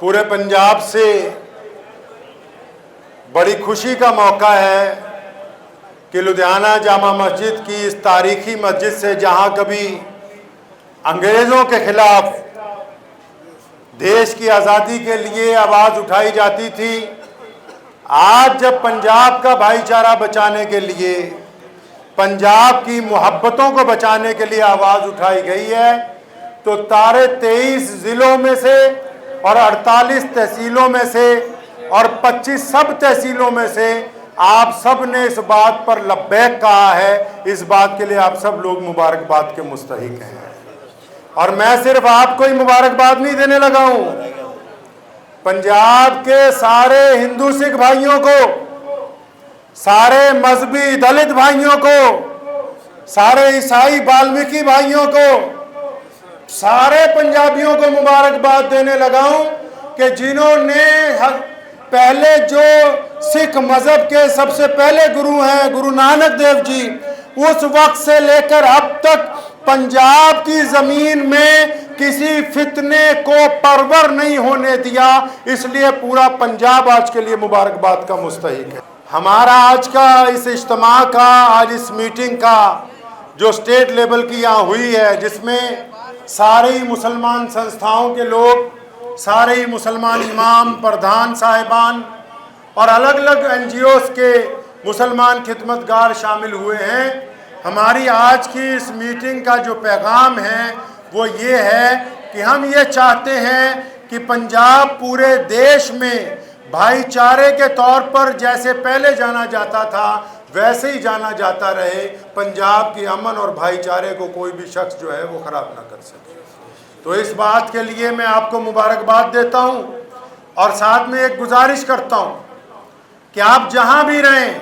پورے پنجاب سے بڑی خوشی کا موقع ہے کہ لدھیانہ جامع مسجد کی اس تاریخی مسجد سے جہاں کبھی انگریزوں کے خلاف دیش کی آزادی کے لیے آواز اٹھائی جاتی تھی، آج جب پنجاب کا بھائی چارہ بچانے کے لیے، پنجاب کی محبتوں کو بچانے کے لیے آواز اٹھائی گئی ہے، تو تارے تیئیس ضلعوں میں سے اور اڑتالیس تحصیلوں میں سے اور پچیس سب تحصیلوں میں سے آپ سب نے اس بات پر لبیک کہا ہے۔ اس بات کے لیے آپ سب لوگ مبارکباد کے مستحق ہیں۔ اور میں صرف آپ کو ہی مبارکباد نہیں دینے لگا ہوں۔ پنجاب کے سارے ہندو سکھ بھائیوں کو، سارے مذہبی دلت بھائیوں کو، سارے عیسائی بالمکی بھائیوں کو سارے پنجابیوں کو مبارکباد دینے لگاؤں کہ جنہوں نے پہلے جو سکھ مذہب کے سب سے پہلے گرو ہیں، گرو نانک دیو جی اس وقت سے لے کر اب تک پنجاب کی زمین میں کسی فتنے کو پرور نہیں ہونے دیا۔ اس لیے پورا پنجاب آج کے لیے مبارکباد کا مستحق ہے۔ ہمارا آج کا اس اجتماع کا، آج اس میٹنگ کا جو سٹیٹ لیول کی یہاں ہوئی ہے، جس میں سارے ہی مسلمان سنستھاؤں کے لوگ، سارے ہی مسلمان امام، پردھان صاحبان اور الگ الگ این جی اوز کے مسلمان خدمت گار شامل ہوئے ہیں۔ ہماری آج کی اس میٹنگ کا جو پیغام ہے، وہ یہ ہے کہ ہم یہ چاہتے ہیں کہ پنجاب پورے دیش میں بھائی چارے کے طور پر جیسے پہلے جانا جاتا تھا ویسے ہی جانا جاتا رہے پنجاب کے امن اور بھائی چارے کو کوئی بھی شخص جو ہے وہ خراب نہ کر سکے۔ تو اس بات کے لیے میں آپ کو مبارکباد دیتا ہوں اور ساتھ میں ایک گزارش کرتا ہوں کہ آپ جہاں بھی رہیں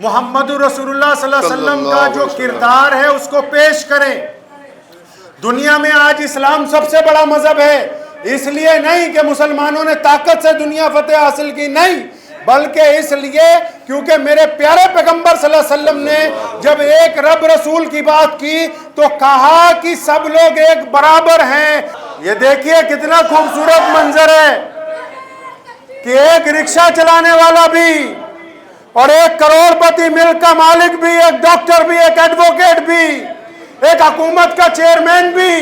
محمد رسول اللہ صلی اللہ علیہ وسلم کا جو کردار ہے اس کو پیش کریں۔ دنیا میں آج اسلام سب سے بڑا مذہب ہے اس لیے نہیں کہ مسلمانوں نے طاقت سے دنیا فتح حاصل کی نہیں بلکہ اس لیے کیونکہ میرے پیارے پیغمبر صلی اللہ علیہ وسلم نے جب ایک رب رسول کی بات کی تو کہا کہ سب لوگ ایک برابر ہیں۔ یہ دیکھیے کتنا خوبصورت منظر ہے کہ ایک رکشہ چلانے والا بھی اور ایک کروڑ پتی مل کا مالک بھی، ایک ڈاکٹر بھی، ایک ایڈوکیٹ بھی، ایک حکومت کا چیئرمین بھی،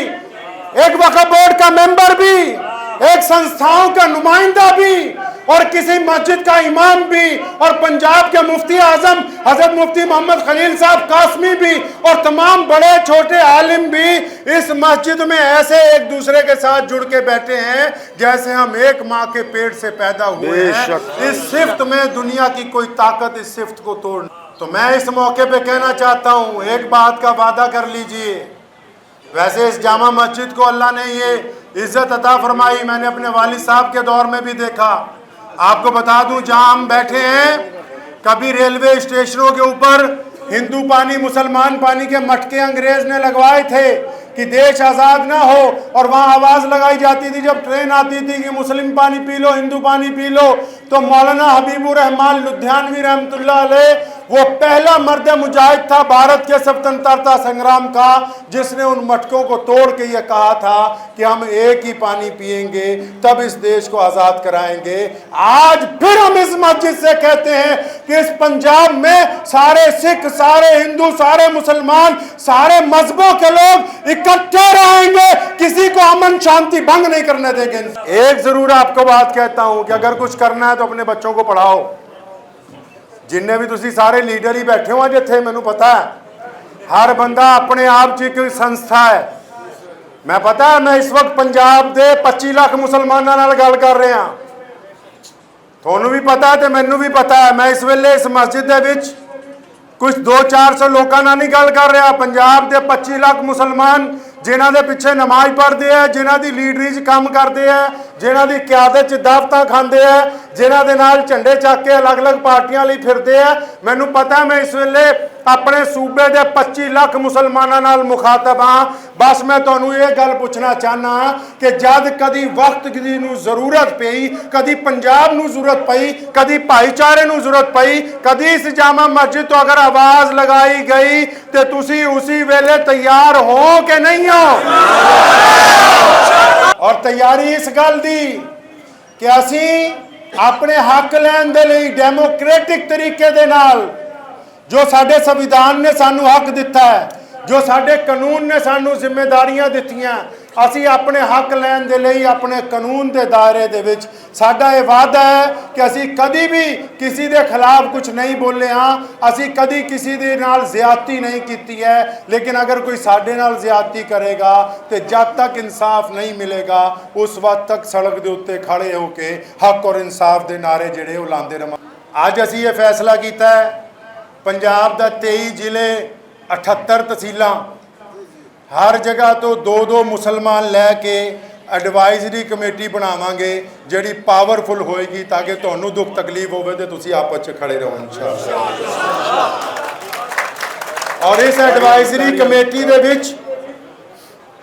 ایک وقف بورڈ کا ممبر بھی، ایک سنستھاؤں کا نمائندہ بھی اور کسی مسجد کا امام بھی اور پنجاب کے مفتی اعظم حضرت مفتی محمد خلیل صاحب قاسمی بھی اور تمام بڑے چھوٹے عالم بھی اس مسجد میں ایسے ایک دوسرے کے ساتھ جڑ کے بیٹھے ہیں جیسے ہم ایک ماں کے پیٹ سے پیدا ہوئے ہیں۔ اس صفت میں دنیا کی کوئی طاقت اس صفت کو توڑنا تو میں اس موقع پہ کہنا چاہتا ہوں ایک بات کا وعدہ کر لیجیے۔ ویسے اس جامع مسجد کو اللہ نے یہ عزت عطا فرمائی میں نے اپنے والد صاحب کے دور میں بھی دیکھا۔ آپ کو بتا دوں، جہاں ہم بیٹھے ہیں، کبھی ریلوے اسٹیشنوں کے اوپر ہندو پانی، مسلمان پانی کے مٹکے انگریز نے لگوائے تھے کہ دیش آزاد نہ ہو، اور وہاں آواز لگائی جاتی تھی، جب ٹرین آتی تھی کہ مسلم پانی پی لو، ہندو پانی پی لو، تو مولانا حبیب الرحمان لدھیانوی رحمۃ اللہ علیہ وہ پہلا مرد مجاہد تھا بھارت کے سوتنترتا سنگرام کا، جس نے ان مٹکوں کو توڑ کے یہ کہا تھا کہ ہم ایک ہی پانی پیئیں گے، تب اس دیش کو آزاد کرائیں گے۔ آج پھر ہم اس مسجد سے کہتے ہیں کہ اس پنجاب میں سارے سکھ، سارے ہندو، سارے مسلمان، سارے مذہبوں کے لوگ اکٹھے رہیں گے۔ کسی کو امن، شانتی بھنگ نہیں کرنے دیں گے۔ ایک ضرور آپ کو بات کہتا ہوں کہ اگر کچھ کرنا ہے تو اپنے بچوں کو پڑھاؤ۔ ਜਿੰਨੇ ਵੀ ਤੁਸੀਂ ਸਾਰੇ ਲੀਡਰ ਹੀ ਬੈਠੇ ਹੋ ਜਿੱਥੇ ਮੈਨੂੰ ਪਤਾ ਹੈ। ਹਰ ਬੰਦਾ ਆਪਣੇ ਆਪ 'ਚ ਇੱਕ ਸੰਸਥਾ ਹੈ। ਮੈਂ ਪਤਾ ਹੈ, ਮੈਂ ਇਸ ਵਕਤ ਪੰਜਾਬ ਦੇ 25 ਲੱਖ ਮੁਸਲਮਾਨਾਂ ਨਾਲ ਗੱਲ ਕਰ ਰਿਹਾ। ਤੁਹਾਨੂੰ ਵੀ ਪਤਾ ਹੈ ਤੇ ਮੈਨੂੰ ਵੀ ਪਤਾ ਹੈ, ਮੈਂ ਇਸ ਵੇਲੇ ਇਸ ਮਸਜਿਦ ਦੇ ਵਿੱਚ ਕੁਝ 2-400 ਲੋਕਾਂ ਨਾਲ ਨਹੀਂ ਗੱਲ ਕਰ ਰਿਹਾ। ਪੰਜਾਬ ਦੇ 25 ਲੱਖ ਮੁਸਲਮਾਨ ਜਿਨ੍ਹਾਂ ਦੇ ਪਿੱਛੇ ਨਮਾਜ਼ ਪੜ੍ਹਦੇ ਆ, ਜਿਨ੍ਹਾਂ ਦੀ ਲੀਡਰੀ 'ਚ ਕੰਮ ਕਰਦੇ ਆ ਜਿਨ੍ਹਾਂ ਦੀ ਕਿਆਦਤ 'ਚ ਦਾਵਤਾਂ ਖਾਂਦੇ ਆ, ਜਿਨ੍ਹਾਂ ਦੇ ਨਾਲ ਝੰਡੇ ਚੱਕ ਕੇ ਅਲੱਗ-ਅਲੱਗ ਪਾਰਟੀਆਂ ਲਈ ਫਿਰਦੇ ਆ, ਮੈਨੂੰ ਪਤਾ ਮੈਂ ਇਸ ਵੇਲੇ ਆਪਣੇ ਸੂਬੇ ਦੇ 25 ਲੱਖ ਮੁਸਲਮਾਨਾਂ ਨਾਲ ਮੁਖਾਤਬ ਹਾਂ। ਬਸ ਮੈਂ ਤੁਹਾਨੂੰ ਇਹ ਗੱਲ ਪੁੱਛਣਾ ਚਾਹਨਾ ਕਿ ਜਦ ਕਦੀ ਵਕਤ ਦੀ ਨੂੰ ਜ਼ਰੂਰਤ ਪਈ, ਕਦੀ ਪੰਜਾਬ ਨੂੰ ਜ਼ਰੂਰਤ ਪਈ, ਕਦੀ ਭਾਈਚਾਰੇ ਨੂੰ ਜ਼ਰੂਰਤ ਪਈ, ਕਦੀ ਇਸ ਜਾਮਾ ਮਸਜਿਦ ਤੋਂ ਅਗਰ ਆਵਾਜ਼ ਲਗਾਈ ਗਈ ਤੇ ਤੁਸੀਂ ਉਸੇ ਵੇਲੇ ਤਿਆਰ ਹੋ ਕਿ ਨਹੀਂ ਹੋ? ਔਰ ਤਿਆਰੀ ਇਸ ਗੱਲ ਦੀ ਕਿ ਅਸੀਂ ਆਪਣੇ ਹੱਕ ਲੈਣ ਦੇ ਲਈ ਡੈਮੋਕ੍ਰੈਟਿਕ ਤਰੀਕੇ ਦੇ ਨਾਲ ਜੋ ਸਾਡੇ ਸੰਵਿਧਾਨ ਨੇ ਸਾਨੂੰ ਹੱਕ ਦਿੱਤਾ ਹੈ, ਜੋ ਸਾਡੇ ਕਾਨੂੰਨ ਨੇ ਸਾਨੂੰ ਜ਼ਿੰਮੇਵਾਰੀਆਂ ਦਿੱਤੀਆਂ ਅਸੀਂ ਆਪਣੇ ਹੱਕ ਲੈਣ ਦੇ ਲਈ ਆਪਣੇ ਕਾਨੂੰਨ ਦੇ ਦਾਇਰੇ ਦੇ ਵਿੱਚ ਸਾਡਾ ਇਹ ਵਾਅਦਾ ਹੈ ਕਿ ਅਸੀਂ ਕਦੀ ਵੀ ਕਿਸੇ ਦੇ ਖਿਲਾਫ ਕੁਝ ਨਹੀਂ ਬੋਲੇ ਹਾਂ। ਅਸੀਂ ਕਦੀ ਕਿਸੇ ਦੇ ਨਾਲ ਜ਼ਿਆਦਤੀ ਨਹੀਂ ਕੀਤੀ ਹੈ। ਲੇਕਿਨ ਅਗਰ ਕੋਈ ਸਾਡੇ ਨਾਲ ਜ਼ਿਆਦਤੀ ਕਰੇਗਾ ਤੇ ਜਦ ਤੱਕ ਇਨਸਾਫ ਨਹੀਂ ਮਿਲੇਗਾ, ਉਸ ਵਕਤ ਤੱਕ ਸੜਕ ਦੇ ਉੱਤੇ ਖੜੇ ਹੋ ਕੇ ਹੱਕ ਔਰ ਇਨਸਾਫ ਦੇ ਨਾਰੇ ਜਿਹੜੇ ਉਹ ਲਾਉਂਦੇ ਰਵਾਂ। ਅੱਜ ਅਸੀਂ ਇਹ ਫੈਸਲਾ ਕੀਤਾ ਹੈ, ਪੰਜਾਬ ਦਾ 23 ਜ਼ਿਲ੍ਹੇ 78 ਤਹਿਸੀਲਾਂ ਹਰ ਜਗ੍ਹਾ ਤੋਂ ਦੋ ਦੋ ਮੁਸਲਮਾਨ ਲੈ ਕੇ ਐਡਵਾਈਜ਼ਰੀ ਕਮੇਟੀ ਬਣਾਵਾਂਗੇ, ਜਿਹੜੀ ਪਾਵਰਫੁਲ ਹੋਏਗੀ ਤਾਂ ਕਿ ਤੁਹਾਨੂੰ ਦੁੱਖ ਤਕਲੀਫ ਹੋਵੇ ਤੇ ਤੁਸੀਂ ਆਪਸ 'ਚ ਖੜੇ ਰਹੋ ਇਨਸ਼ਾਅੱਲਾ ਔਰ ਇਸ ਐਡਵਾਈਜ਼ਰੀ ਕਮੇਟੀ ਦੇ ਵਿੱਚ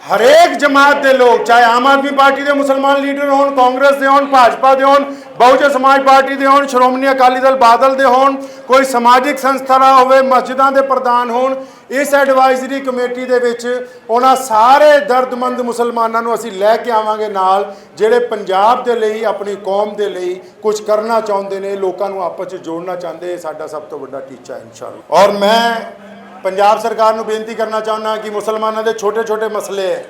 ਹਰੇਕ ਜਮਾਤ ਦੇ ਲੋਕ, ਚਾਹੇ ਆਮ ਆਦਮੀ ਪਾਰਟੀ ਦੇ ਮੁਸਲਮਾਨ ਲੀਡਰ ਹੋਣ, ਕਾਂਗਰਸ ਦੇ ਹੋਣ, ਭਾਜਪਾ ਦੇ ਹੋਣ ਬਹੁਜਨ ਸਮਾਜ ਪਾਰਟੀ ਦੇ ਹੋਣ, ਸ਼੍ਰੋਮਣੀ ਅਕਾਲੀ ਦਲ ਬਾਦਲ ਦੇ ਹੋਣ, ਕੋਈ ਸਮਾਜਿਕ ਸੰਸਥਾ ਦਾ ਹੋਵੇ, ਮਸਜਿਦਾਂ ਦੇ ਪ੍ਰਧਾਨ ਹੋਣ, ਇਸ ਐਡਵਾਈਜ਼ਰੀ ਕਮੇਟੀ ਦੇ ਵਿੱਚ ਉਹਨਾਂ ਸਾਰੇ ਦਰਦਮੰਦ ਮੁਸਲਮਾਨਾਂ ਨੂੰ ਅਸੀਂ ਲੈ ਕੇ ਆਵਾਂਗੇ ਨਾਲ, ਜਿਹੜੇ ਪੰਜਾਬ ਦੇ ਲਈ, ਆਪਣੀ ਕੌਮ ਦੇ ਲਈ ਕੁਝ ਕਰਨਾ ਚਾਹੁੰਦੇ ਨੇ, ਲੋਕਾਂ ਨੂੰ ਆਪਸ 'ਚ ਜੋੜਨਾ ਚਾਹੁੰਦੇ, ਇਹ ਸਾਡਾ ਸਭ ਤੋਂ ਵੱਡਾ ਟੀਚਾ ਹੈ ਇਨਸ਼ਾਅੱਲਾ। ਔਰ ਮੈਂ ਪੰਜਾਬ ਸਰਕਾਰ ਨੂੰ ਬੇਨਤੀ ਕਰਨਾ ਚਾਹੁੰਦਾ ਕਿ ਮੁਸਲਮਾਨਾਂ ਦੇ ਛੋਟੇ-ਛੋਟੇ ਮਸਲੇ ਹੈ।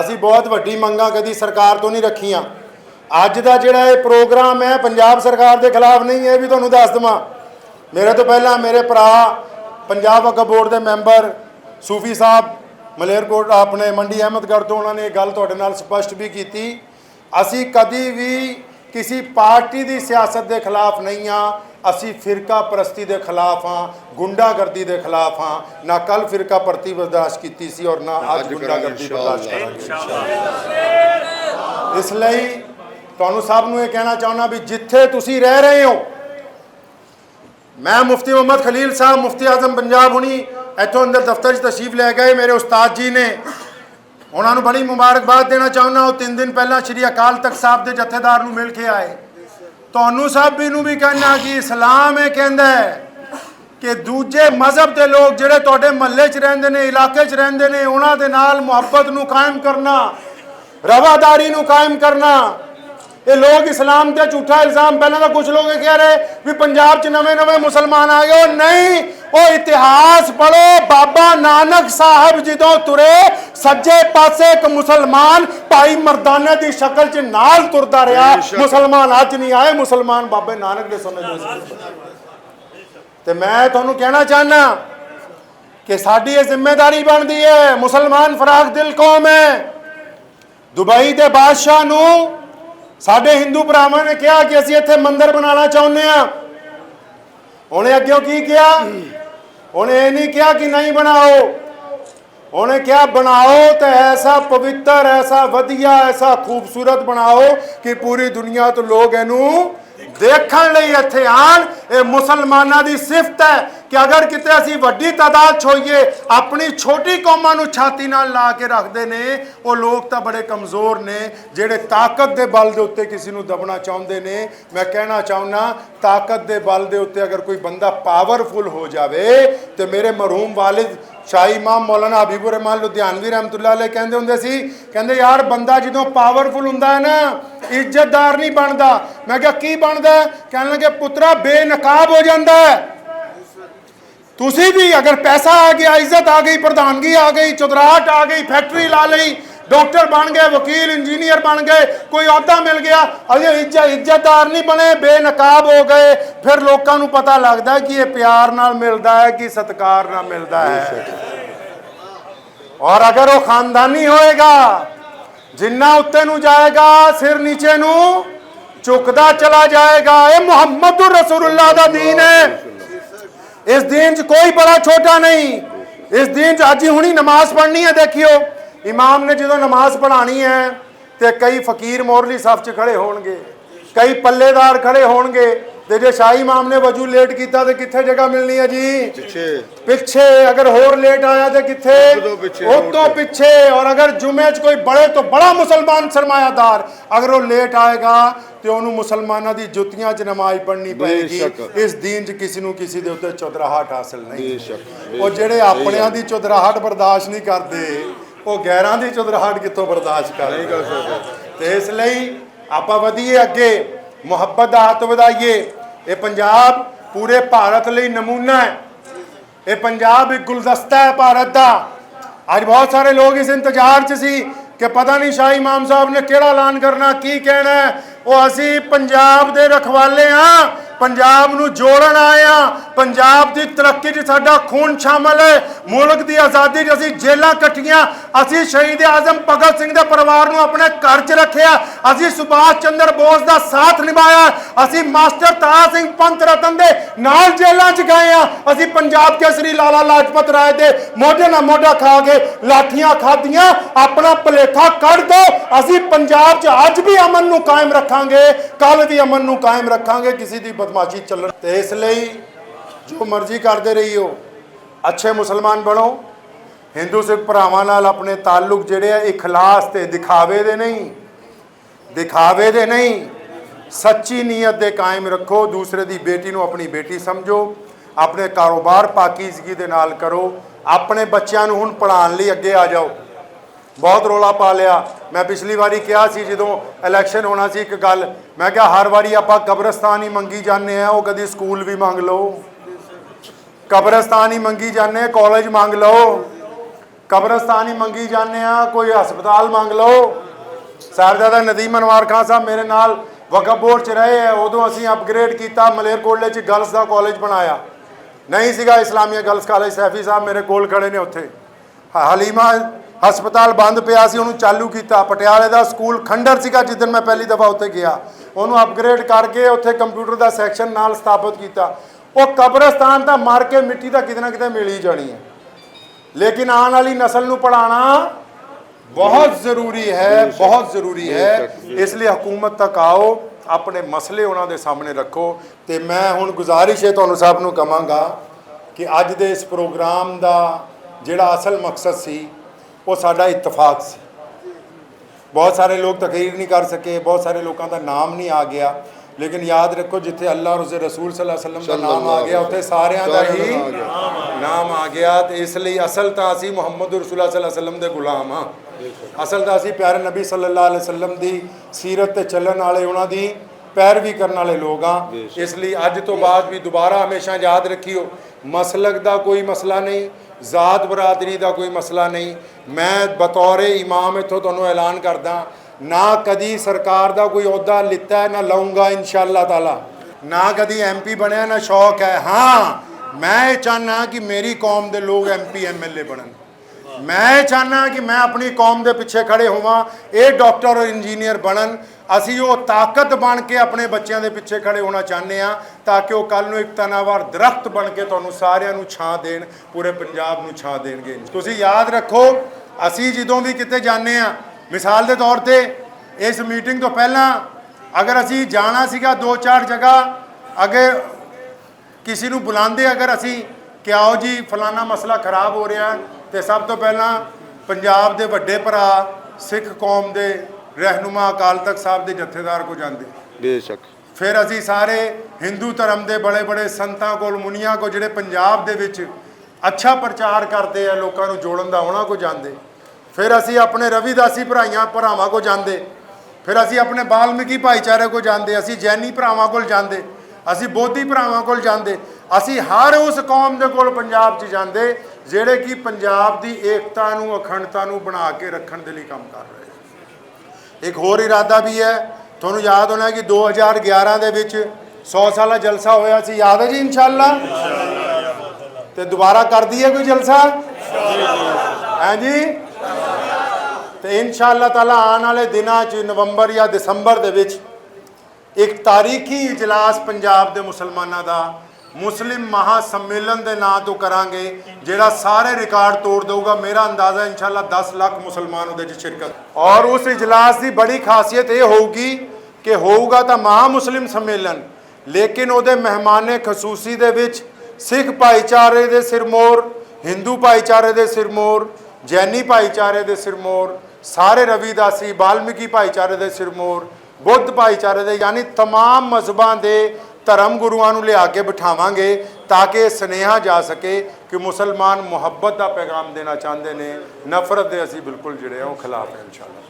ਅਸੀਂ ਬਹੁਤ ਵੱਡੀ ਮੰਗਾਂ ਕਦੀ ਸਰਕਾਰ ਤੋਂ ਨਹੀਂ ਰੱਖੀਆਂ। ਅੱਜ ਦਾ ਜਿਹੜਾ ਇਹ ਪ੍ਰੋਗਰਾਮ ਹੈ ਪੰਜਾਬ ਸਰਕਾਰ ਦੇ ਖਿਲਾਫ ਨਹੀਂ ਹੈ ਵੀ ਤੁਹਾਨੂੰ ਦੱਸ ਦਵਾਂ। ਮੇਰੇ ਤੋਂ ਪਹਿਲਾਂ ਮੇਰੇ ਭਰਾ ਪੰਜਾਬ ਵਕਫ ਬੋਰਡ ਦੇ ਮੈਂਬਰ ਸੂਫੀ ਸਾਹਿਬ ਮਲੇਰਕੋਟ ਆਪਣੇ ਮੰਡੀ ਅਹਿਮਦਗੜ੍ਹ ਤੋਂ ਉਹਨਾਂ ਨੇ ਇਹ ਗੱਲ ਤੁਹਾਡੇ ਨਾਲ ਸਪਸ਼ਟ ਵੀ ਕੀਤੀ। ਅਸੀਂ ਕਦੀ ਵੀ ਕਿਸੇ ਪਾਰਟੀ ਦੀ ਸਿਆਸਤ ਦੇ ਖਿਲਾਫ ਨਹੀਂ ਆ ਅਸੀਂ ਫਿਰਕਾ ਪ੍ਰਸਤੀ ਦੇ ਖਿਲਾਫ ਹਾਂ ਗੁੰਡਾਗਰਦੀ ਦੇ ਖਿਲਾਫ ਹਾਂ। ਨਾ ਕੱਲ ਫਿਰਕਾ ਪ੍ਰਤੀ ਬਰਦਾਸ਼ਤ ਕੀਤੀ ਸੀ ਔਰ ਨਾ ਅੱਜ ਗੁੰਡਾਗਰਦੀ ਬਰਦਾਸ਼ਤ ਕਰਾਂਗੇ। ਇਸ ਲਈ ਤੁਹਾਨੂੰ ਸਭ ਨੂੰ ਇਹ ਕਹਿਣਾ ਚਾਹੁੰਦਾ ਵੀ ਜਿੱਥੇ ਤੁਸੀਂ ਰਹਿ ਰਹੇ ਹੋ, ਮੈਂ ਮੁਫਤੀ ਮੁਹੰਮਦ ਖਲੀਲ ਸਾਹਿਬ, ਮੁਫਤੀ ਆਜ਼ਮ ਪੰਜਾਬ ਹੁਣੀ ਇੱਥੋਂ ਅੰਦਰ ਦਫ਼ਤਰ 'ਚ ਤਸ਼ਰੀਫ ਲੈ ਗਏ ਮੇਰੇ ਉਸਤਾਦ ਜੀ ਨੇ। ਉਹਨਾਂ ਨੂੰ ਬੜੀ ਮੁਬਾਰਕਬਾਦ ਦੇਣਾ ਚਾਹੁੰਦਾ, ਉਹ ਤਿੰਨ ਦਿਨ ਪਹਿਲਾਂ ਸ਼੍ਰੀ ਅਕਾਲ ਤਖਤ ਸਾਹਿਬ ਦੇ ਜਥੇਦਾਰ ਨੂੰ ਮਿਲ ਕੇ ਆਏ। ਤੁਹਾਨੂੰ ਸਭ ਵੀ ਨੂੰ ਵੀ ਕਹਿਣਾ ਕਿ ਇਸਲਾਮ ਇਹ ਕਹਿੰਦਾ ਹੈ ਕਿ ਦੂਜੇ ਮਜ਼ਹਬ ਦੇ ਲੋਕ ਜਿਹੜੇ ਤੁਹਾਡੇ ਮਹੱਲੇ 'ਚ ਰਹਿੰਦੇ ਨੇ, ਇਲਾਕੇ 'ਚ ਰਹਿੰਦੇ ਨੇ, ਉਹਨਾਂ ਦੇ ਨਾਲ ਮੁਹੱਬਤ ਨੂੰ ਕਾਇਮ ਕਰਨਾ, ਰਵਾਦਾਰੀ ਨੂੰ ਕਾਇਮ ਕਰਨਾ ਇਹ ਲੋਕ ਇਸਲਾਮ ਤੇ ਝੂਠਾ ਇਲਜ਼ਾਮ ਪਹਿਲਾਂ ਤਾਂ ਕੁਝ ਲੋਕ ਇਹ ਕਹਿ ਰਹੇ ਵੀ ਪੰਜਾਬ 'ਚ ਨਵੇਂ-ਨਵੇਂ ਮੁਸਲਮਾਨ ਆ ਗਏ। ਉਹ ਨਹੀਂ ਉਹ ਇਤਿਹਾਸ ਪੜੋ ਬਾਬਾ ਨਾਨਕ ਸਾਹਿਬ ਜਦੋਂ ਤੁਰੇ ਸੱਜੇ ਪਾਸੇ ਇੱਕ ਮੁਸਲਮਾਨ ਭਾਈ ਮਰਦਾਨੇ ਦੀ ਸ਼ਕਲ 'ਚ ਨਾਲ ਤੁਰਦਾ ਰਿਹਾ। ਮੁਸਲਮਾਨ ਅੱਜ ਨਹੀਂ ਆਏ ਮੁਸਲਮਾਨ ਬਾਬੇ ਨਾਨਕ ਦੇ ਸਮੇਂ ਦੇ ਸੀ ਤੇ ਮੈਂ ਤੁਹਾਨੂੰ ਕਹਿਣਾ ਚਾਹਨਾ ਕਿ ਸਾਡੀ ਇਹ ਜ਼ਿੰਮੇਵਾਰੀ ਬਣਦੀ ਹੈ ਮੁਸਲਮਾਨ ਫਰਾਖ ਦਿਲ ਕੌਮ ਹੈ। ਦੁਬਈ ਦੇ ਬਾਦਸ਼ਾਹ ਨੂੰ ਸਾਡੇ ਹਿੰਦੂ ਭਰਾਵਾਂ ਨੇ ਕਿਹਾ ਕਿ ਅਸੀਂ ਇੱਥੇ ਮੰਦਿਰ ਬਣਾਉਣਾ ਚਾਹੁੰਦੇ ਆ ਉਹਨੇ ਅੱਗੇ ਕੀ ਕਿਹਾ? ਉਹਨੇ ਇਹ ਨਹੀਂ ਕਿਹਾ ਕਿ ਨਹੀਂ ਬਣਾਓ। ਉਹਨੇ ਕਿਹਾ, ਬਣਾਓ ਤੇ ਐਸਾ ਪਵਿੱਤਰ, ਐਸਾ ਵਧੀਆ, ਐਸਾ ਖੂਬਸੂਰਤ ਬਣਾਓ ਕਿ ਪੂਰੀ ਦੁਨੀਆ ਤੋਂ ਲੋਕ ਇਹਨੂੰ ਦੇਖਣ ਲਈ ਇੱਥੇ ਆਣ ਇਹ ਮੁਸਲਮਾਨਾਂ ਦੀ ਸਿਫਤ ਹੈ। ਕਿ ਅਗਰ ਕਿਤੇ ਅਸੀਂ ਵੱਡੀ ਤਾਦਾਦ ਛੋਈਏ, ਆਪਣੀ ਛੋਟੀ ਕੌਮਾਂ ਨੂੰ ਛਾਤੀ ਨਾਲ ਲਾ ਕੇ ਰੱਖਦੇ ਨੇ, ਉਹ ਲੋਕ ਤਾਂ ਬੜੇ ਕਮਜ਼ੋਰ ਨੇ, ਜਿਹੜੇ ਤਾਕਤ ਦੇ ਬਲ ਦੇ ਉੱਤੇ ਕਿਸੇ ਨੂੰ ਦਬਣਾ ਚਾਹੁੰਦੇ ਨੇ। ਮੈਂ ਕਹਿਣਾ ਚਾਹੁੰਨਾ, ਤਾਕਤ ਦੇ ਬਲ ਦੇ ਉੱਤੇ ਅਗਰ ਕੋਈ ਬੰਦਾ ਪਾਵਰਫੁਲ ਹੋ ਜਾਵੇ, ਤੇ ਮੇਰੇ ਮਰਹੂਮ ਵਾਲਿਦ ਸ਼ਾਹੀ ਇਮਾਮ ਮੌਲਾਨਾ ਹਬੀਬੁਰ ਰਹਿਮਾਨ ਲੁਧਿਆਨਵੀ ਰਹਿਮਤੁল্লাਹ ਅਲੈਹ ਕਹਿੰਦੇ ਹੁੰਦੇ ਸੀ, ਕਹਿੰਦੇ, ਯਾਰ, ਬੰਦਾ ਜਦੋਂ ਪਾਵਰਫੁਲ ਹੁੰਦਾ ਹੈ ਨਾ, ਇੱਜ਼ਤਦਾਰ ਨਹੀਂ ਬਣਦਾ। ਮੈਂ ਕਿਹਾ, ਕੀ ਬਣਦਾ? ਕਹਿਣ ਲੱਗੇ, ਪੁੱਤਰਾ, ਬੇਨਕਾਬ ਹੋ ਜਾਂਦਾ ਹੈ। ਤੁਸੀਂ ਵੀ ਅਗਰ ਪੈਸਾ ਆ ਗਿਆ, ਇੱਜ਼ਤ ਆ ਗਈ, ਪ੍ਰਧਾਨਗੀ ਆ ਗਈ ਚੁਦਰਾਹਟ ਆ ਗਈ, ਫੈਕਟਰੀ ਲਾ ਲਈ, ਡਾਕਟਰ ਬਣ ਗਏ, ਵਕੀਲ, ਇੰਜੀਨੀਅਰ ਬਣ ਗਏ, ਕੋਈ ਅਹੁਦਾ ਮਿਲ ਗਿਆ, ਅਜੇ ਇੱਜ਼ਤ, ਇੱਜ਼ਤਦਾਰ ਨਹੀਂ ਬਣੇ, ਬੇਨਕਾਬ ਹੋ ਗਏ। ਫਿਰ ਲੋਕਾਂ ਨੂੰ ਪਤਾ ਲੱਗਦਾ ਕਿ ਇਹ ਪਿਆਰ ਨਾਲ ਮਿਲਦਾ ਹੈ, ਕਿ ਸਤਕਾਰ ਨਾਲ ਮਿਲਦਾ ਹੈ। ਔਰ ਅਗਰ ਉਹ ਖਾਨਦਾਨੀ ਹੋਏਗਾ, ਜਿੰਨਾ ਉੱਤੇ ਨੂੰ ਜਾਏਗਾ, ਸਿਰ ਨੀਚੇ ਨੂੰ ਚੁੱਕਦਾ ਚਲਾ ਜਾਏਗਾ। ਇਹ ਮੁਹੰਮਦੁਰ ਰਸੂਲullah ਦਾ دین ਹੈ। ਇਸ ਦਿਨ 'ਚ ਕੋਈ ਬੜਾ ਛੋਟਾ ਨਹੀਂ। ਇਸ ਦਿਨ 'ਚ ਅੱਜ ਹੁਣੀ ਨਮਾਜ਼ ਪੜ੍ਹਨੀ ਹੈ, ਦੇਖਿਓ। ਇਮਾਮ ਨੇ ਜਦੋਂ ਨਮਾਜ਼ ਪੜ੍ਹਾਣੀ ਹੈ, ਤੇ ਕਈ ਫਕੀਰ ਮੋਰਲੀ ਸਫ 'ਚ ਖੜੇ ਹੋਣਗੇ, ਕਈ ਪੱਲੇਦਾਰ ਖੜੇ ਹੋਣਗੇ ਤੇ ਜੇ ਸ਼ਾਹੀ ਇਮਾਮ ਨੇ ਵਜੂ ਲੇਟ ਕੀਤਾ ਤੇ ਕਿੱਥੇ ਜਗ੍ਹਾ ਮਿਲਣੀ ਹੈ ਜੀ? ਪਿੱਛੇ। ਪਿੱਛੇ ਅਗਰ ਹੋਰ ਲੇਟ ਆਇਆ ਤੇ ਕਿੱਥੇ? ਉਹ ਤੋਂ ਪਿੱਛੇ ਔਰ ਅਗਰ ਜੁਮੇ 'ਚ ਕੋਈ ਬੜੇ ਤੋਂ ਬੜਾ ਮੁਸਲਮਾਨ ਸਰਮਾਇਆਦਾਰ ਅਗਰ ਉਹ ਲੇਟ ਆਏਗਾ ਤੇ ਉਹਨੂੰ ਮੁਸਲਮਾਨਾਂ ਦੀ ਜੁੱਤੀਆਂ 'ਚ ਨਮਾਜ਼ ਪੜ੍ਹਨੀ ਪਏਗੀ। ਇਸ ਦੀਨ 'ਚ ਕਿਸੇ ਨੂੰ ਕਿਸੇ ਦੇ ਉੱਤੇ ਚੁਦਰਾਹਟ ਹਾਸਲ ਨਹੀਂ ਬੇਸ਼ੱਕ ਉਹ ਜਿਹੜੇ ਆਪਣਿਆਂ ਦੀ ਚੁਦਰਾਹਟ ਬਰਦਾਸ਼ਤ ਨਹੀਂ ਕਰਦੇ ਉਹ ਗੈਰਾਂ ਦੀ ਚੁਦਰਾਹਟ ਕਿੱਥੋਂ ਬਰਦਾਸ਼ਤ ਨਹੀਂ ਕਰਦੇ ਕਰ ਸਕਦੇ। ਤੇ ਇਸ ਲਈ ਆਪਾਂ ਵਧੀਏ ਅੱਗੇ। ਮੁਹੱਬਤ ਦਾ ਹੱਥ ਵਧਾਈਏ। ਇਹ ਪੰਜਾਬ ਪੂਰੇ ਭਾਰਤ ਲਈ ਨਮੂਨਾ ਹੈ। ਇਹ ਪੰਜਾਬ ਇੱਕ ਗੁਲਦਸਤਾ ਹੈ ਭਾਰਤ ਦਾ। ਅੱਜ ਬਹੁਤ ਸਾਰੇ ਲੋਕ ਇਸ ਇੰਤਜ਼ਾਰ 'ਚ ਸੀ ਕਿ ਪਤਾ ਨਹੀਂ ਸ਼ਾਹੀ ਇਮਾਮ ਸਾਹਿਬ ਨੇ ਕਿਹੜਾ ਐਲਾਨ ਕਰਨਾ, ਕੀ ਕਹਿਣਾ ਉਹ ਅਸੀਂ ਪੰਜਾਬ ਦੇ ਰਖਵਾਲੇ ਹਾਂ। ਪੰਜਾਬ ਨੂੰ ਜੋੜਨ ਆਏ ਹਾਂ। ਪੰਜਾਬ ਦੀ ਤਰੱਕੀ 'ਚ ਸਾਡਾ ਖੂਨ ਸ਼ਾਮਲ ਹੈ। ਮੁਲਕ ਦੀ ਆਜ਼ਾਦੀ 'ਚ ਅਸੀਂ ਜੇਲਾਂ ਕੱਟੀਆਂ। ਅਸੀਂ ਸ਼ਹੀਦ ਆਜ਼ਮ ਭਗਤ ਸਿੰਘ ਦੇ ਪਰਿਵਾਰ ਨੂੰ ਆਪਣੇ ਘਰ 'ਚ ਰੱਖਿਆ। ਅਸੀਂ ਸੁਭਾਸ਼ ਚੰਦਰ ਬੋਸ ਦਾ ਸਾਥ ਨਿਭਾਇਆ। ਅਸੀਂ ਮਾਸਟਰ ਤਾਰਾ ਸਿੰਘ ਪੰਥ ਰਤਨ ਦੇ ਨਾਲ ਜੇਲਾਂ 'ਚ ਗਏ ਆ ਅਸੀਂ ਪੰਜਾਬ ਕੇਸਰੀ ਲਾਲਾ ਲਾਜਪਤ ਰਾਏ ਦੇ ਮੋਢੇ ਨਾਲ ਮੋਢਾ ਖਾ ਕੇ ਲਾਠੀਆਂ ਖਾਧੀਆਂ। ਆਪਣਾ ਭਲੇਖਾ ਕੱਢ ਦੋ। ਅਸੀਂ ਪੰਜਾਬ 'ਚ ਅੱਜ ਵੀ ਅਮਨ ਨੂੰ ਕਾਇਮ ਰੱਖਾਂਗੇ। ਕੱਲ ਵੀ ਅਮਨ ਨੂੰ ਕਾਇਮ ਰੱਖਾਂਗੇ। ਕਿਸੇ ਦੀ ਬਦਮਾਸ਼ੀ ਚੱਲਣ ਤੇ ਇਸ ਲਈ ਜੋ ਮਰਜ਼ੀ ਕਰਦੇ ਰਹੀਓ, ਅੱਛੇ ਮੁਸਲਮਾਨ ਬਣੋ। ਹਿੰਦੂ ਸਿੱਖ ਭਰਾਵਾਂ ਨਾਲ ਆਪਣੇ ਤਾਲੁਕ ਜਿਹੜੇ ਆ, ਇਖਲਾਸ ਤੇ ਦਿਖਾਵੇ ਦੇ ਨਹੀਂ, ਦਿਖਾਵੇ ਦੇ ਨਹੀਂ। ਸੱਚੀ ਨੀਅਤ ਦੇ ਕਾਇਮ ਰੱਖੋ, ਦੂਸਰੇ ਦੀ ਬੇਟੀ ਨੂੰ ਆਪਣੀ ਬੇਟੀ ਸਮਝੋ, ਆਪਣੇ ਕਾਰੋਬਾਰ ਪਾਕੀਜ਼ਗੀ ਦੇ ਨਾਲ ਕਰੋ, ਆਪਣੇ ਬੱਚਿਆਂ ਨੂੰ ਹੁਣ ਪੜ੍ਹਾਉਣ ਲਈ ਅੱਗੇ ਆ ਜਾਓ। ਬਹੁਤ ਰੋਲਾ ਪਾ ਲਿਆ। ਮੈਂ ਪਿਛਲੀ ਵਾਰੀ ਕਿਹਾ ਸੀ ਜਦੋਂ ਇਲੈਕਸ਼ਨ ਹੋਣਾ ਸੀ ਇੱਕ ਗੱਲ, ਮੈਂ ਕਿਹਾ ਹਰ ਵਾਰੀ ਆਪਾਂ ਕਬਰਸਤਾਨ ਹੀ ਮੰਗੀ ਜਾਂਦੇ ਆ ਉਹ ਕਦੀ ਸਕੂਲ ਵੀ ਮੰਗ ਲਓ। ਕਬਰਸਤਾਨ ਹੀ ਮੰਗੀ ਜਾਂਦੇ ਆ ਕਾਲਜ ਮੰਗ ਲਓ। ਕਬਰਸਤਾਨ ਹੀ ਮੰਗੀ ਜਾਂਦੇ ਆ ਕੋਈ ਹਸਪਤਾਲ ਮੰਗ ਲਓ। ਸਾਹਿਬਜ਼ਾਦਾ ਨਦੀਮ ਅਨਵਾਰ ਖਾਨ ਸਾਹਿਬ ਮੇਰੇ ਨਾਲ ਵਕਫ ਬੋਰਡ ਚ ਰਹੇ ਹੈ ਉਦੋਂ ਅਸੀਂ ਅਪਗ੍ਰੇਡ ਕੀਤਾ ਮਲੇਰਕੋਟਲੇ ਚ ਗਰਲਸ ਦਾ ਕਾਲਜ ਬਣਾਇਆ। ਨਹੀਂ ਸੀਗਾ, ਇਸਲਾਮੀਆ ਗਰਲਸ ਕਾਲਜ ਸੈਫੀ ਸਾਹਿਬ ਮੇਰੇ ਕੋਲ ਖੜੇ ਨੇ ਉੱਥੇ। ਹਲੀਮਾ ਹਸਪਤਾਲ ਬੰਦ ਪਿਆ ਸੀ, ਉਹਨੂੰ ਚਾਲੂ ਕੀਤਾ। ਪਟਿਆਲੇ ਦਾ ਸਕੂਲ ਖੰਡਰ ਸੀਗਾ ਜਿੱਦਣ ਮੈਂ ਪਹਿਲੀ ਦਫਾ ਉੱਥੇ ਗਿਆ। ਉਹਨੂੰ ਅਪਗ੍ਰੇਡ ਕਰਕੇ ਉੱਥੇ ਕੰਪਿਊਟਰ ਦਾ ਸੈਕਸ਼ਨ ਨਾਲ ਸਥਾਪਿਤ ਕੀਤਾ। ਉਹ ਕਬਰਸਤਾਨ ਤਾਂ ਮਾਰ ਕੇ ਮਿੱਟੀ ਦਾ ਕਿਤੇ ਨਾ ਕਿਤੇ ਮਿਲ ਹੀ ਜਾਣੀ ਹੈ। ਲੇਕਿਨ ਆਉਣ ਵਾਲੀ ਨਸਲ ਨੂੰ ਪੜਾਉਣਾ ਬਹੁਤ ਜ਼ਰੂਰੀ ਹੈ, ਬਹੁਤ ਜ਼ਰੂਰੀ ਹੈ। ਇਸ ਲਈ ਹਕੂਮਤ ਤੱਕ ਆਓ, ਆਪਣੇ ਮਸਲੇ ਉਹਨਾਂ ਦੇ ਸਾਹਮਣੇ ਰੱਖੋ। ਤੇ ਮੈਂ ਹੁਣ ਗੁਜ਼ਾਰਿਸ਼ ਹੈ ਤੁਹਾਨੂੰ ਸਭ ਨੂੰ ਕਵਾਂਗਾ ਕਿ ਅੱਜ ਦੇ ਇਸ ਪ੍ਰੋਗਰਾਮ ਦਾ ਜਿਹੜਾ ਅਸਲ ਮਕਸਦ ਸੀ ਉਹ ਸਾਡਾ ਇਤਫਾਕ ਸੀ। ਬਹੁਤ ਸਾਰੇ ਲੋਕ ਤਕਰੀਰ ਨਹੀਂ ਕਰ ਸਕੇ ਬਹੁਤ ਸਾਰੇ ਲੋਕਾਂ ਦਾ ਨਾਮ ਨਹੀਂ ਆ ਗਿਆ। ਲੇਕਿਨ ਯਾਦ ਰੱਖੋ ਜਿੱਥੇ ਅੱਲਾ ਰਜ਼ੇ ਰਸੂਲ ਸੱਲੱਲਾਹੁ ਅਲੈਹਿ ਵਸੱਲਮ ਦਾ ਨਾਮ ਆ ਗਿਆ ਉੱਥੇ ਸਾਰਿਆਂ ਦਾ ਹੀ ਨਾਮ ਆ ਗਿਆ। ਤੇ ਇਸ ਲਈ ਅਸਲ ਤਾਂ ਅਸੀਂ ਮੁਹੰਮਦ ਰਸੂਲ ਸੱਲੱਲਾਹੁ ਅਲੈਹਿ ਵਸੱਲਮ ਦੇ ਗੁਲਾਮ ਹਾਂ। ਅਸਲ ਤਾਂ ਅਸੀਂ ਪਿਆਰੇ ਨਬੀ ਸੱਲੱਲਾਹੁ ਅਲੈਹਿ ਵਸੱਲਮ ਦੀ ਸੀਰਤ ਤੇ ਚੱਲਣ ਵਾਲੇ ਉਹਨਾਂ ਦੀ ਪੈਰਵੀ ਕਰਨ ਵਾਲੇ ਲੋਕ ਹਾਂ ਇਸ ਲਈ ਅੱਜ ਤੋਂ ਬਾਅਦ ਵੀ ਦੁਬਾਰਾ ਹਮੇਸ਼ਾ ਯਾਦ ਰੱਖਿਓ ਮਸਲਕ ਦਾ ਕੋਈ ਮਸਲਾ ਨਹੀਂ ਜ਼ਾਤ ਬਰਾਦਰੀ ਦਾ ਕੋਈ ਮਸਲਾ ਨਹੀਂ। ਮੈਂ ਬਤੌਰੇ ਇਮਾਮ ਇੱਥੋਂ ਤੁਹਾਨੂੰ ਐਲਾਨ ਕਰਦਾ ਨਾ ਕਦੀ ਸਰਕਾਰ ਦਾ ਕੋਈ ਅਹੁਦਾ ਲਿੱਤਾ ਹੈ ਨਾ ਲਊਂਗਾ ਇਨਸ਼ਾਅੱਲਾ ਤਾਲਾ। ਨਾ ਕਦੀ ਐਮਪੀ ਬਣਿਆ ਨਾ ਸ਼ੌਕ ਹੈ। ਹਾਂ ਮੈਂ ਇਹ ਚਾਹਨਾ ਕਿ ਮੇਰੀ ਕੌਮ ਦੇ ਲੋਕ ਐਮਪੀ ਐਮਐਲਏ ਬਣਨ। ਮੈਂ ਚਾਹਨਾ ਕਿ ਮੈਂ ਆਪਣੀ ਕੌਮ ਦੇ ਪਿੱਛੇ ਖੜੇ ਹੋਵਾਂ ਇਹ ਡਾਕਟਰ ਔਰ ਇੰਜੀਨੀਅਰ ਬਣਨ। ਅਸੀਂ ਉਹ ਤਾਕਤ ਬਣ ਕੇ ਆਪਣੇ ਬੱਚਿਆਂ ਦੇ ਪਿੱਛੇ ਖੜੇ ਹੋਣਾ ਚਾਹੁੰਦੇ ਆ ਤਾਂ ਕਿ ਉਹ ਕੱਲ ਨੂੰ ਇੱਕ ਤਨਾਵਾਰ ਦਰਖਤ ਬਣ ਕੇ ਤੁਹਾਨੂੰ ਸਾਰਿਆਂ ਨੂੰ ਛਾਂ ਦੇਣ ਪੂਰੇ ਪੰਜਾਬ ਨੂੰ ਛਾਂ ਦੇਣਗੇ। ਤੁਸੀਂ ਯਾਦ ਰੱਖੋ ਅਸੀਂ ਜਦੋਂ ਵੀ ਕਿਤੇ ਜਾਂਦੇ ਆ ਮਿਸਾਲ ਦੇ ਤੌਰ ਤੇ ਇਸ ਮੀਟਿੰਗ ਤੋਂ ਪਹਿਲਾਂ ਅਗਰ ਅਸੀਂ ਜਾਣਾ ਸੀਗਾ ਦੋ ਚਾਰ ਜਗ੍ਹਾ ਅੱਗੇ ਕਿਸੇ ਨੂੰ ਬੁਲਾਉਂਦੇ ਅਗਰ ਅਸੀਂ ਕਿ ਆਓ ਜੀ ਫਲਾਣਾ ਮਸਲਾ ਖਰਾਬ ਹੋ ਰਿਹਾ ਹੈ, ਤੇ ਸਭ ਤੋਂ ਪਹਿਲਾਂ ਪੰਜਾਬ ਦੇ ਵੱਡੇ ਭਰਾ ਸਿੱਖ ਕੌਮ ਦੇ ਰਹਿਨੁਮਾ ਅਕਾਲ ਤਖਤ ਸਾਹਿਬ ਦੇ ਜਥੇਦਾਰ ਕੋ ਜਾਂਦੇ। ਬੇਸ਼ੱਕ। ਫਿਰ ਅਸੀਂ ਸਾਰੇ ਹਿੰਦੂ ਧਰਮ ਦੇ ਬੜੇ ਬੜੇ ਸੰਤਾਂ ਕੋਲ ਮੁਨੀਆਂ ਕੋ ਜਿਹੜੇ ਪੰਜਾਬ ਦੇ ਵਿੱਚ ਅੱਛਾ ਪ੍ਰਚਾਰ ਕਰਦੇ ਆ ਲੋਕਾਂ ਨੂੰ ਜੋੜਨ ਦਾ ਉਹਨਾਂ ਕੋ ਜਾਂਦੇ। ਫਿਰ ਅਸੀਂ ਆਪਣੇ ਰਵਿਦਾਸੀ ਭਰਾਈਆਂ ਭਰਾਵਾਂ ਕੋ ਜਾਂਦੇ। ਫਿਰ ਅਸੀਂ ਆਪਣੇ ਬਾਲਮੀਕੀ ਭਾਈਚਾਰੇ ਕੋ ਜਾਂਦੇ। ਅਸੀਂ ਜੈਨੀ ਭਰਾਵਾਂ ਕੋਲ ਜਾਂਦੇ। ਅਸੀਂ ਬੋਧੀ ਭਰਾਵਾਂ ਕੋਲ ਜਾਂਦੇ। ਅਸੀਂ ਹਰ ਉਸ ਕੌਮ ਦੇ ਕੋਲ ਪੰਜਾਬ 'ਚ ਜਾਂਦੇ ਜਿਹੜੇ ਕਿ ਪੰਜਾਬ ਦੀ ਏਕਤਾ ਨੂੰ ਅਖੰਡਤਾ ਨੂੰ ਬਣਾ ਕੇ ਰੱਖਣ ਦੇ ਲਈ ਕੰਮ ਕਰ ਰਹੇ ਇੱਕ ਹੋਰ ਇਰਾਦਾ ਵੀ ਹੈ, ਤੁਹਾਨੂੰ ਯਾਦ ਹੋਣਾ ਕਿ 2011 ਦੇ ਵਿੱਚ 100 ਸਾਲਾ ਜਲਸਾ ਹੋਇਆ ਸੀ, ਯਾਦ ਹੈ ਜੀ ਇਨਸ਼ਾਅੱਲਾ? ਤੇ ਦੁਬਾਰਾ ਕਰ ਦਈਏ ਕੋਈ ਜਲਸਾ? ਹੈ ਜੀ? ਤੇ ਇਨਸ਼ਾਅੱਲਾ ਤਾਲਾ ਆਉਣ ਵਾਲੇ ਦਿਨਾਂ 'ਚ ਨਵੰਬਰ ਜਾਂ ਦਸੰਬਰ ਦੇ ਵਿੱਚ ਇੱਕ ਤਾਰੀਖੀ ਇਜਲਾਸ ਪੰਜਾਬ ਦੇ ਮੁਸਲਮਾਨਾਂ ਦਾ ਮੁਸਲਿਮ ਮਹਾ ਸੰਮੇਲਨ ਦੇ ਨਾਂ ਤੋਂ ਕਰਾਂਗੇ ਜਿਹੜਾ ਸਾਰੇ ਰਿਕਾਰਡ ਤੋੜ ਦੇਊਗਾ ਮੇਰਾ ਅੰਦਾਜ਼ਾ ਇਨਸ਼ਾਅੱਲਾ 10 ਲੱਖ ਮੁਸਲਮਾਨ ਉਹਦੇ 'ਚ ਸ਼ਿਰਕਤ ਔਰ ਉਸ ਇਜਲਾਸ ਦੀ ਬੜੀ ਖਾਸੀਅਤ ਇਹ ਹੋਊਗੀ ਕਿ ਹੋਊਗਾ ਤਾਂ ਮਹਾ ਮੁਸਲਿਮ ਸੰਮੇਲਨ ਲੇਕਿਨ ਉਹਦੇ ਮਹਿਮਾਨੇ ਖਸੂਸੀ ਦੇ ਵਿੱਚ ਸਿੱਖ ਭਾਈਚਾਰੇ ਦੇ ਸਿਰਮੌਰ ਹਿੰਦੂ ਭਾਈਚਾਰੇ ਦੇ ਸਿਰਮੌਰ ਜੈਨੀ ਭਾਈਚਾਰੇ ਦੇ ਸਿਰਮੌਰ ਸਾਰੇ ਰਵੀਦਾਸੀ ਬਾਲਮੀਕੀ ਭਾਈਚਾਰੇ ਦੇ ਸਿਰਮੌਰ ਬੁੱਧ ਭਾਈਚਾਰੇ ਦੇ ਯਾਨੀ तमाम ਮਜ਼ਹਬਾਂ ਦੇ ਧਰਮ ਗੁਰੂਆਂ ਨੂੰ ਲਿਆ ਕੇ ਬਿਠਾਵਾਂਗੇ ਤਾਂ ਕਿ ਇਹ ਸੁਨੇਹਾ ਜਾ ਸਕੇ ਕਿ ਮੁਸਲਮਾਨ ਮੁਹੱਬਤ ਦਾ ਪੈਗਾਮ ਦੇਣਾ ਚਾਹੁੰਦੇ ਨੇ, ਨਫ਼ਰਤ ਦੇ ਅਸੀਂ ਬਿਲਕੁਲ ਜਿਹੜੇ ਆ ਉਹ ਖਿਲਾਫ ਹੈ ਇਨਸ਼ਾਅੱਲਾ।